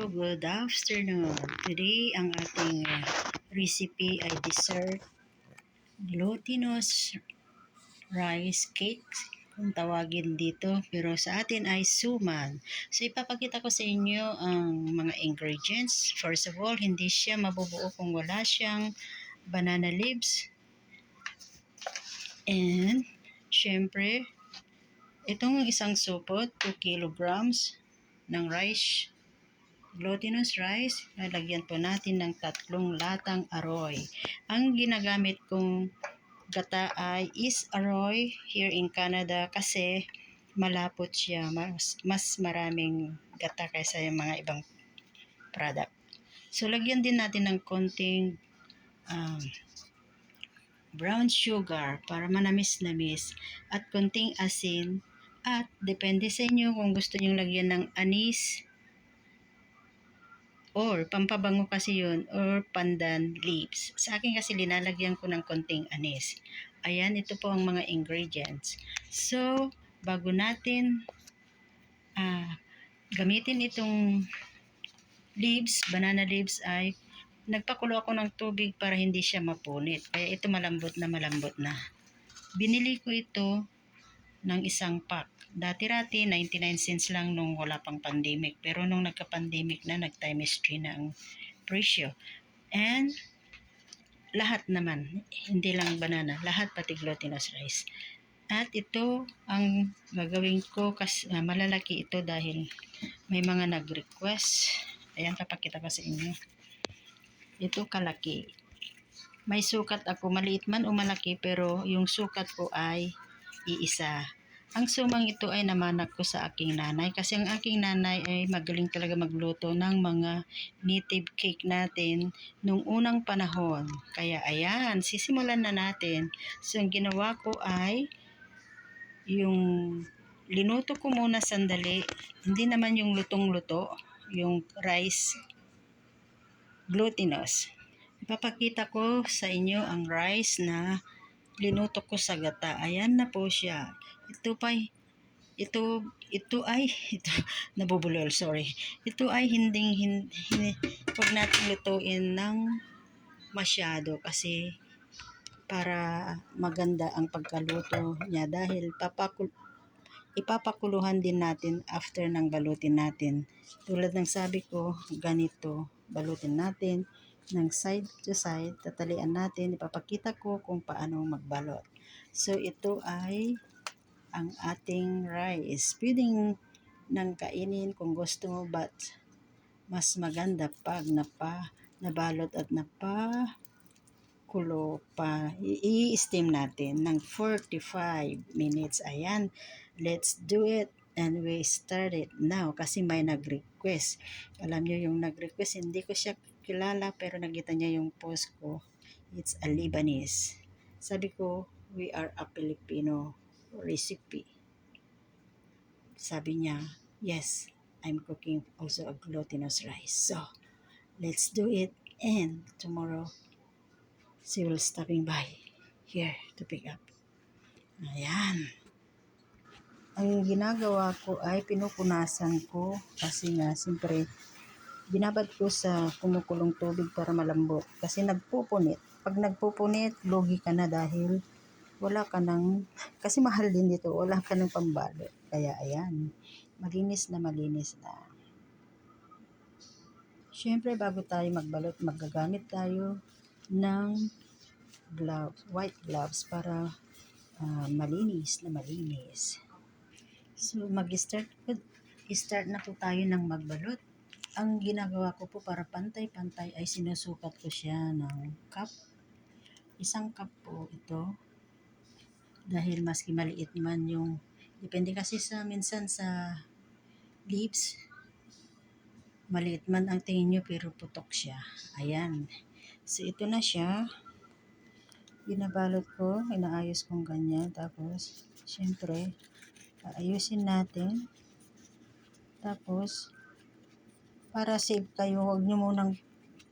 Hello, good afternoon. Today, ang ating uh, recipe ay dessert glutinous rice cake kung tawagin dito. Pero sa atin ay suman. So, ipapakita ko sa inyo ang mga ingredients. First of all, hindi siya mabubuo kung wala siyang banana leaves. And, syempre, itong isang supot, 2 kilograms ng rice glutinous rice, lalagyan po natin ng tatlong latang aroy. Ang ginagamit kong gata ay is aroy here in Canada kasi malapot siya. Mas, mas maraming gata kaysa yung mga ibang product. So, lagyan din natin ng konting um, brown sugar para manamis-namis at konting asin at depende sa inyo kung gusto nyo lagyan ng anis or pampabango kasi yun or pandan leaves. Sa akin kasi linalagyan ko ng konting anis. Ayan, ito po ang mga ingredients. So, bago natin ah, gamitin itong leaves, banana leaves ay nagpakulo ako ng tubig para hindi siya mapunit. Kaya ito malambot na malambot na. Binili ko ito ng isang pack. Dati-rati, 99 cents lang nung wala pang pandemic. Pero nung nagka-pandemic na, nag-times 3 na ang presyo. And, lahat naman, hindi lang banana, lahat pati glutinous rice. At ito ang gagawin ko kasi uh, malalaki ito dahil may mga nag-request. Ayan, papakita ko sa inyo. Ito kalaki. May sukat ako, maliit man o malaki, pero yung sukat ko ay iisa. Ang sumang ito ay namanak ko sa aking nanay kasi ang aking nanay ay magaling talaga magluto ng mga native cake natin nung unang panahon. Kaya ayan, sisimulan na natin. So ang ginawa ko ay yung linuto ko muna sandali. Hindi naman yung lutong-luto, yung rice glutinous. Ipapakita ko sa inyo ang rice na linuto ko sa gata. Ayan na po siya. Ito pa ito ito ay ito nabubulol sorry. Ito ay hindi hindi wag natin lutuin ng masyado kasi para maganda ang pagkaluto niya dahil papakul ipapakuluhan din natin after ng balutin natin. Tulad ng sabi ko ganito balutin natin ng side to side tatalian natin ipapakita ko kung paano magbalot so ito ay ang ating rice. Pwedeng nang kainin kung gusto mo but mas maganda pag napa nabalot at napa kulo pa. I-steam natin ng 45 minutes. Ayan. Let's do it. And we start it now kasi may nag-request. Alam nyo yung nag-request, hindi ko siya kilala pero nakita niya yung post ko. It's a Lebanese. Sabi ko, we are a Filipino recipe. Sabi niya, yes, I'm cooking also a glutinous rice. So, let's do it. And tomorrow, she will stopping by here to pick up. Ayan. Ang ginagawa ko ay pinupunasan ko kasi nga, siyempre, binabad ko sa kumukulong tubig para malambot. Kasi nagpupunit. Pag nagpupunit, logi ka na dahil wala ka ng, kasi mahal din dito, wala ka ng pambalot. Kaya ayan, malinis na malinis na. Siyempre, bago tayo magbalot, magagamit tayo ng gloves, white gloves para uh, malinis na malinis. So, mag-start start na po tayo ng magbalot. Ang ginagawa ko po para pantay-pantay ay sinusukat ko siya ng cup. Isang cup po ito dahil maski maliit man yung depende kasi sa minsan sa leaves. Maliit man ang tingin nyo pero putok siya. Ayan. So ito na siya. Binabalot ko. Inaayos kong ganyan. Tapos syempre ayusin natin. Tapos para save kayo huwag nyo munang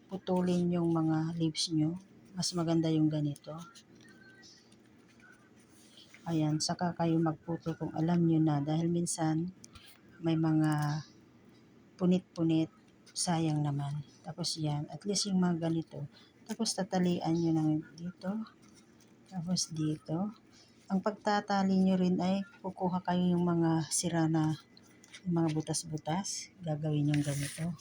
putulin yung mga leaves nyo. Mas maganda yung ganito Ayan, saka kayo magputo kung alam nyo na dahil minsan may mga punit-punit. sayang naman. Tapos yan, at least yung mga ganito. Tapos tatalian nyo ng dito. Tapos dito. Ang pagtatali nyo rin ay kukuha kayo yung mga sira na mga butas-butas. Gagawin yung ganito.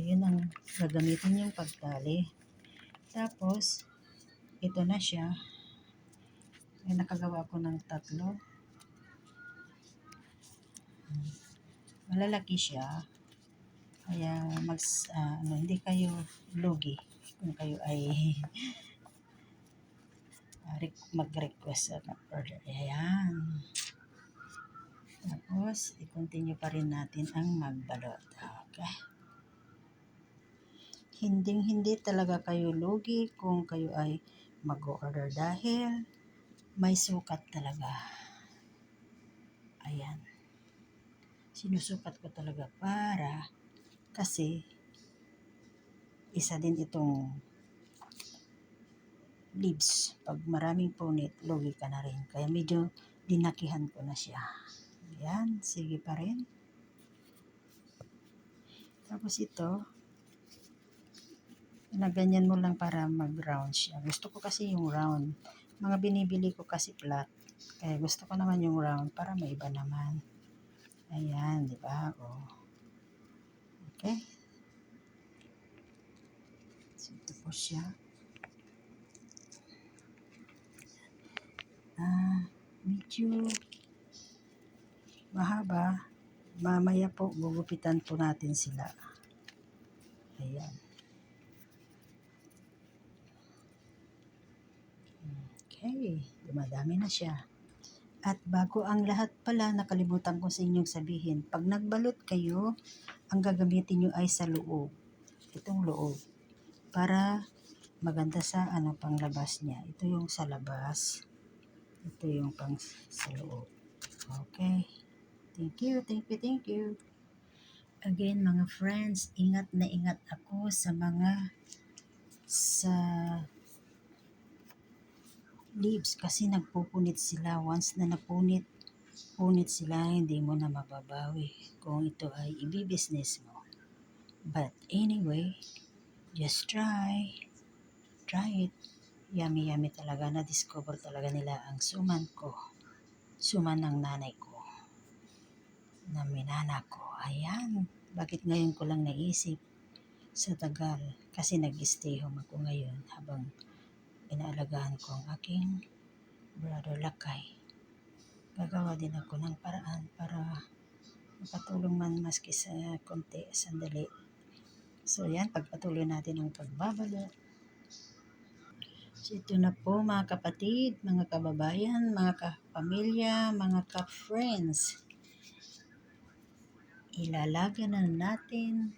Ayun ang gagamitin yung pagtali. Tapos, ito na siya. Ay, nakagawa ko ng tatlo. Malalaki siya. Kaya mag, ah, ano, hindi kayo lugi kung kayo ay ah, re- mag-request sa order. Ayan. Tapos, i-continue pa rin natin ang magbalot. Okay. Hinding hindi talaga kayo lugi kung kayo ay mag-order dahil may sukat talaga. Ayan. Sinusukat ko talaga para kasi isa din itong leaves. Pag maraming punit, lugi ka na rin. Kaya medyo dinakihan ko na siya. Ayan, sige pa rin. Tapos ito, na ganyan mo lang para mag-round siya. Gusto ko kasi yung round. Mga binibili ko kasi flat. Kaya gusto ko naman yung round para may iba naman. Ayan, di ba? O. Okay. So, po siya. Ah, medyo mahaba. Mamaya po, gugupitan po natin sila. Ayan. Okay, dumadami na siya. At bago ang lahat pala, nakalimutan ko sa inyong sabihin, pag nagbalot kayo, ang gagamitin nyo ay sa loob. Itong loob. Para maganda sa ano pang labas niya. Ito yung sa labas. Ito yung pang sa loob. Okay. Thank you, thank you, thank you. Again, mga friends, ingat na ingat ako sa mga sa leaves kasi nagpupunit sila. Once na napunit, punit sila, hindi mo na mababawi kung ito ay ibibusiness mo. But anyway, just try. Try it. Yummy yummy talaga. Na-discover talaga nila ang suman ko. Suman ng nanay ko. Na minana ko. Ayan. Bakit ngayon ko lang naisip sa tagal? Kasi nag-stay home ako ngayon habang inaalagaan ko ang aking brother Lakay. Gagawa din ako ng paraan para makatulong man maski sa konti, sandali. So yan, pagpatuloy natin ang pagbabalot. So ito na po mga kapatid, mga kababayan, mga kapamilya, mga ka-friends. Ilalaga na natin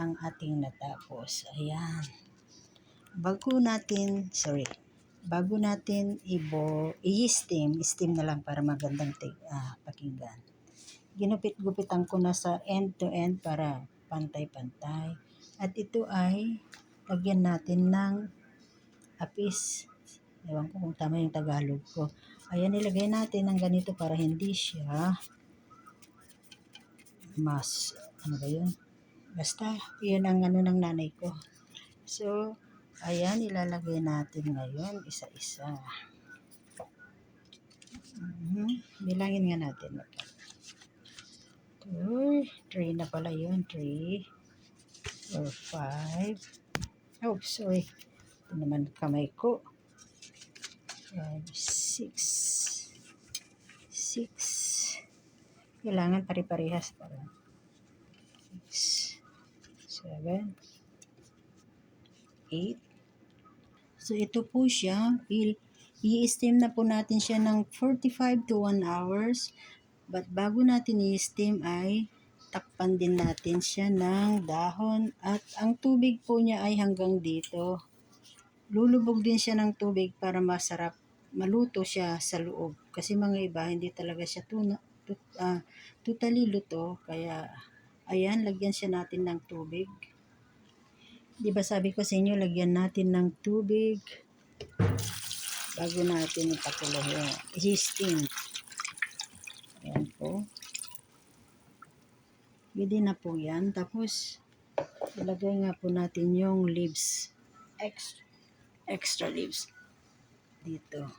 ang ating natapos. Ayan bago natin, sorry, bago natin ibo, i-steam, steam na lang para magandang tig, ah, pakinggan. Ginupit-gupitan ko na sa end to end para pantay-pantay. At ito ay lagyan natin ng apis. Ewan ko kung tama yung Tagalog ko. Ayan, ilagay natin ng ganito para hindi siya mas, ano ba yun? Basta, yun ang ano ng nanay ko. So, Ayan, ilalagay natin ngayon isa-isa. Mhm. Bilangin nga natin. Two, three na pala yun. Three, four, five. Oh, sorry. Ito naman kamay ko. Five, six. Six. Kailangan pare-parehas para. Six, seven, eight, So, ito po siya. I-steam na po natin siya ng 45 to 1 hours. But bago natin i-steam ay takpan din natin siya ng dahon. At ang tubig po niya ay hanggang dito. Lulubog din siya ng tubig para masarap maluto siya sa loob. Kasi mga iba, hindi talaga siya tuna, tut, ah, totally luto. Kaya, ayan, lagyan siya natin ng tubig. Di ba sabi ko sa inyo, lagyan natin ng tubig bago natin ipakulo yung i-steam. Ayan po. Pwede na po yan. Tapos, Ilagay nga po natin yung leaves. Extra, extra leaves. Dito.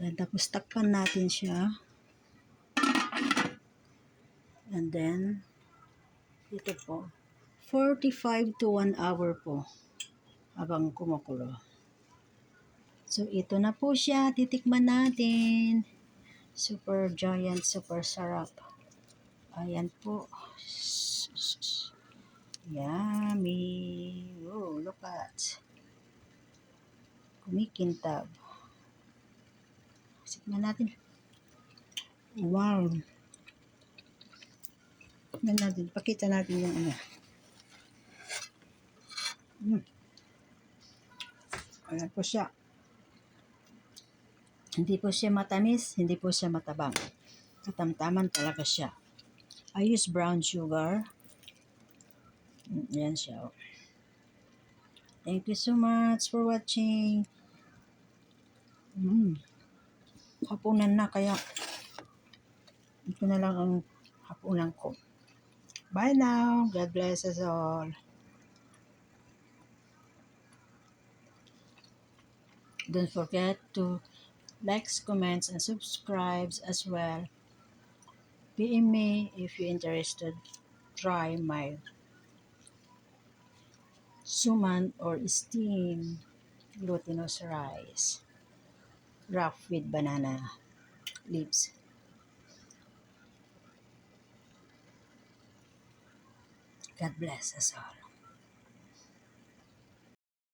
Yan, tapos takpan natin siya. And then, ito po, 45 to 1 hour po habang kumukulo. So, ito na po siya. Titikman natin. Super giant, super sarap. Ayan po. Yummy. Oh, look at. Kumikintab. Tikman natin. Wow. Tignan natin. Pakita natin yung ano. Mm. Ayan po siya. Hindi po siya matamis, hindi po siya matabang. Katamtaman talaga siya. I use brown sugar. Mm, Yan siya. oh. Thank you so much for watching. Mm. Hapunan na kaya ito na lang ang hapunan ko. Bye now. God bless us all. Don't forget to likes, comments, and subscribes as well. PM me if you're interested. Try my suman or steam glutinous rice wrapped with banana leaves. God bless us all.